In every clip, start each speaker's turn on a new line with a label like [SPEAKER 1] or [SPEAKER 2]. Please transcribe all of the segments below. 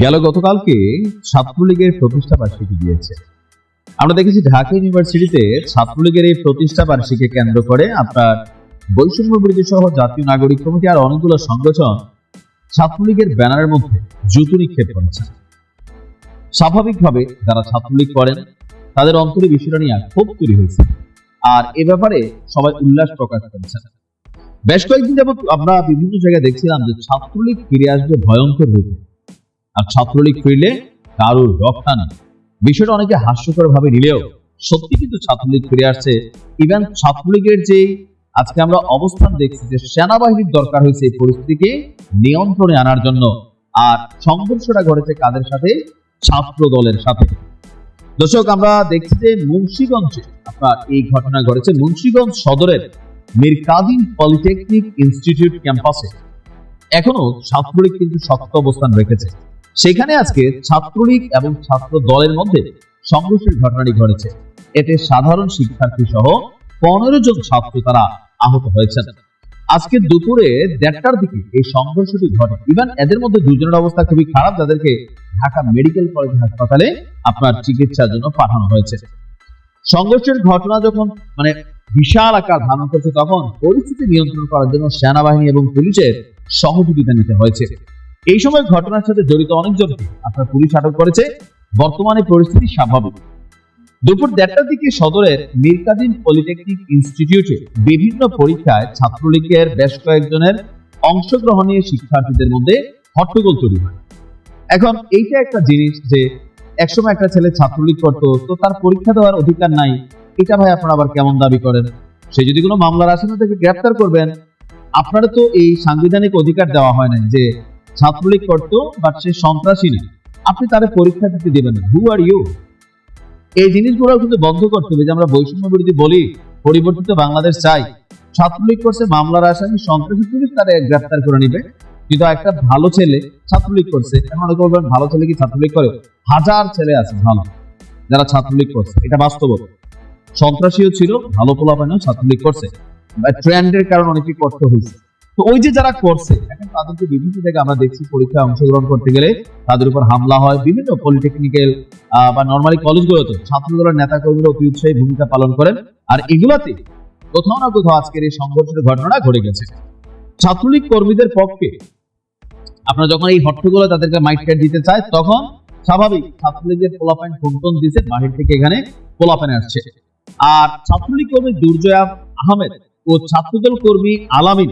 [SPEAKER 1] গেল গতকালকে ছাত্রলীগের প্রতিষ্ঠা বার্ষিকী দিয়েছে। আমরা দেখেছি ঢাকা ইউনিভার্সিটিতে ছাত্রলীগের এই প্রতিষ্ঠা বার্ষিকী কেন্দ্র করে আপনার বৈষম্য বিরোধী সহ জাতীয় নাগরিক কমিটি আর অনেকগুলো সংগঠন ছাত্রলীগের ব্যানারের মধ্যে জুতো নিক্ষেপ করেছে। স্বাভাবিকভাবে যারা ছাত্রলীগ করেন, তাদের অন্তরে বিষয়টা নিয়ে ক্ষোভ তৈরি হয়েছে। আর এ ব্যাপারে সবাই উল্লাস প্রকাশ করেছেন। বেশ কয়েকদিন যাবত আমরা বিভিন্ন জায়গায় দেখছিলাম যে ছাত্রলীগ ফিরে আসবে ভয়ঙ্কর রূপে। আর ছাত্রলীগ ফিরলে কারোর রক্ষা নেই। বিষয়টা অনেকে হাস্যকর ভাবে নিলেও সত্যি কিন্তু ছাত্রলীগ ফিরে আসছে। ইভেন ছাত্রলীগের যে আজকে আমরা অবস্থান দেখছি যে সেনাবাহিনীর দরকার হয়েছে এই পরিস্থিতিকে নিয়ন্ত্রণে আনার জন্য। আর সংঘর্ষটা ঘটেছে কাদের সাথে? ছাত্র দলের সাথে। দর্শক, আমরা দেখছি যে মুন্সিগঞ্জে আপনার এই ঘটনা ঘটেছে। মুন্সিগঞ্জ সদরের মীর পলিটেকনিক ইনস্টিটিউট ক্যাম্পাসে। এখনও ছাত্রলীগ কিন্তু শক্ত অবস্থান রেখেছে। সেখানে আজকে ছাত্রলীগ এবং ছাত্র দলের মধ্যে সংঘর্ষের ঘটনাটি ঘটেছে। এতে সাধারণ শিক্ষার্থী সহ পনেরো জন ছাত্র তারা আহত হয়েছেন। আজকে দুপুরে দেড়টার দিকে এই সংঘর্ষটি ঘটে। ইভেন এদের মধ্যে দুজনের অবস্থা খুবই খারাপ, যাদেরকে ঢাকা মেডিকেল কলেজ হাসপাতালে আপনার চিকিৎসার জন্য পাঠানো হয়েছে। সংঘর্ষের ঘটনা যখন মানে বিশাল আকার ধারণ করছে তখন পরিস্থিতি নিয়ন্ত্রণ করার জন্য সেনাবাহিনী এবং পুলিশের সহযোগিতা নিতে হয়েছে। এই সময় ঘটনার সাথে জড়িত অনেকজনকে আপনার পুলিশ আটক করেছে। বর্তমানে পরিস্থিতি স্বাভাবিক। দুপুর দেড়টার দিকে সদরের মিরকাদিম পলিটেকনিক ইনস্টিটিউটে বিভিন্ন পরীক্ষায় ছাত্রলীগের বেশ কয়েকজনের অংশগ্রহণ নিয়ে শিক্ষার্থীদের মধ্যে হট্টগোল তৈরি হয়। এখন এইটা একটা জিনিস যে একসময় একটা ছেলে ছাত্রলীগ করতো, তো তার পরীক্ষা দেওয়ার অধিকার নাই। এটা ভাই আপনারা আবার কেমন দাবি করেন? সে যদি কোনো মামলার আসামি থেকে গ্রেপ্তার করবেন। আপনারা তো এই সাংবিধানিক অধিকার দেওয়া হয় না যে ছাত্রলীগ করতো বাট সে সন্ত্রাসী না। আপনি তারে পরীক্ষা দিতে দেবেন। হু আর ইউ এই জিনিসগুলো কিন্তু বন্ধ করতে হবে। যে আমরা বৈষম্য বিরোধী বলি, পরিবর্তিত বাংলাদেশ চাই। ছাত্রলীগ করছে, মামলার আসামি সন্ত্রাসী পুলিশ তারা গ্রেপ্তার করে নিবে। কিন্তু একটা ভালো ছেলে ছাত্রলীগ করছে এখন বলবেন ভালো ছেলে কি ছাত্রলীগ করে? হাজার ছেলে আছে, ভালো, যারা ছাত্রলীগ করছে। এটা বাস্তবতা সন্ত্রাসীও ছিল, ভালো পোলাপানেও ছাত্রলীগ করছে। ট্রেন্ডের কারণে অনেকে করতে হয়েছে। তো ওই যে যারা করছে, এখন তাদেরকে বিভিন্ন জায়গায় আমরা দেখছি পরীক্ষায় অংশগ্রহণ করতে গেলে তাদের উপর হামলা হয়, বিভিন্ন পলিটেকনিক্যাল বা নর্মালি কলেজগুলোতে ছাত্র দলের নেতা কর্মীরা অতি উৎসাহী ভূমিকা পালন করেন। আর এগুলাতে কোথাও না কোথাও আজকের এই সংঘর্ষের ঘটনা ঘটে গেছে। ছাত্রলীগ কর্মীদের পক্ষে আপনারা যখন এই হট্টগোলে তাদেরকে মাইক ক্যাট দিতে চায়, তখন স্বাভাবিক ছাত্রলীগের পোলাপাইন ফোন দিতে বাহির থেকে এখানে পোলাপাইন আসছে। আর ছাত্রলীগ কর্মী দুর্জয় আহমেদ ও ছাত্রদল কর্মী আলামিন,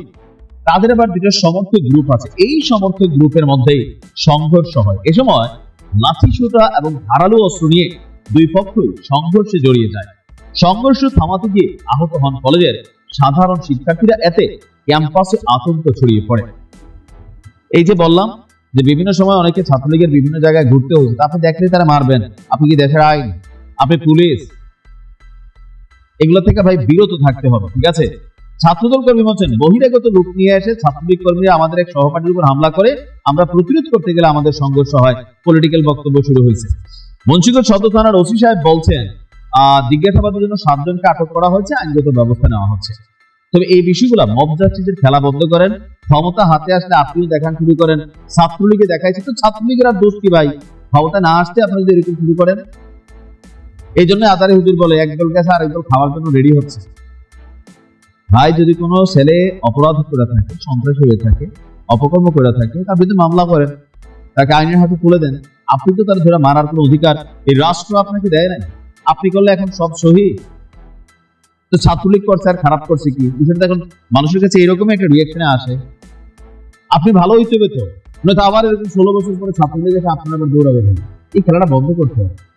[SPEAKER 1] তাদের আবার দুটো সমর্থক গ্রুপ আছে। এই সমর্থক গ্রুপের মধ্যে সংঘর্ষ হয়। এ সময় লাঠি সোটা এবং ধারালো অস্ত্র নিয়ে দুই পক্ষই সংঘর্ষে জড়িয়ে যায়। সংঘর্ষ থামাতে গিয়ে আহত হন কলেজের সাধারণ শিক্ষার্থীরা। এতে ক্যাম্পাসে আতঙ্ক ছড়িয়ে পড়ে। এই যে বললাম যে বিভিন্ন সময় অনেকে ছাত্রলীগের বিভিন্ন জায়গায় ঘুরতে হচ্ছে তা আপনি দেখলে তারা মারবেন। আপনি কি দেশের আইন? আপনি পুলিশ? এগুলো থেকে ভাই বিরত থাকতে হবে, ঠিক আছে? ছাত্রদল কর্মী বলছেন বহিরাগত লোক নিয়ে এসে ছাত্রলীগ কর্মীরা আমাদের এক সহপাঠীর উপর হামলা করে আমরা প্রতিরোধ করতে গেলে আমাদের সংঘর্ষ হয় পলিটিক্যাল বক্তব্য শুরু হয়েছে। মুন্সিগঞ্জ সদর থানার ওসি সাহেব বলছেন জিজ্ঞাসাবাদের জন্য সাতজনকে আটক করা হয়েছে, আইনগত ব্যবস্থা নেওয়া হচ্ছে। তবে এই বিষয়গুলো মব জাস্টিসের খেলা বন্ধ করেন, ক্ষমতা হাতে আসলে আপনিও দেখান শুরু করেন, ছাত্রলীগে দেখাইছে, তো ছাত্রলীগের আর দোষ কি ভাই? ক্ষমতা না আসতে আপনি যদি এরকম শুরু করেন। এই জন্য আদারি হুজুর বলে একদল গেছে আর একদল খাওয়ার জন্য রেডি হচ্ছে। ভাই, যদি কোনো ছেলে অপরাধ করে থাকে, সন্ত্রাস হয়ে থাকে, অপকর্ম করে থাকে, তার বিরুদ্ধে মামলা করেন তাকে আইনের হাতে তুলে দেন, আপনি তো তার ধরে মারার কোনো অধিকার, এই রাষ্ট্র আপনাকে দেয় না আপনি করলে এখন সব সহি। তো ছাত্রলীগ করছে আর খারাপ করছে কি? বিষয়টা এখন মানুষের কাছে এরকমই একটা রিয়াকশনে আসে। আপনি ভালো হইতে হবে তো। নয়তো আবার এরকম ষোলো বছর পরে ছাত্রলীগ এসে আপনার আবার দৌড়াবেন এই খেলাটা বন্ধ করতে হবে।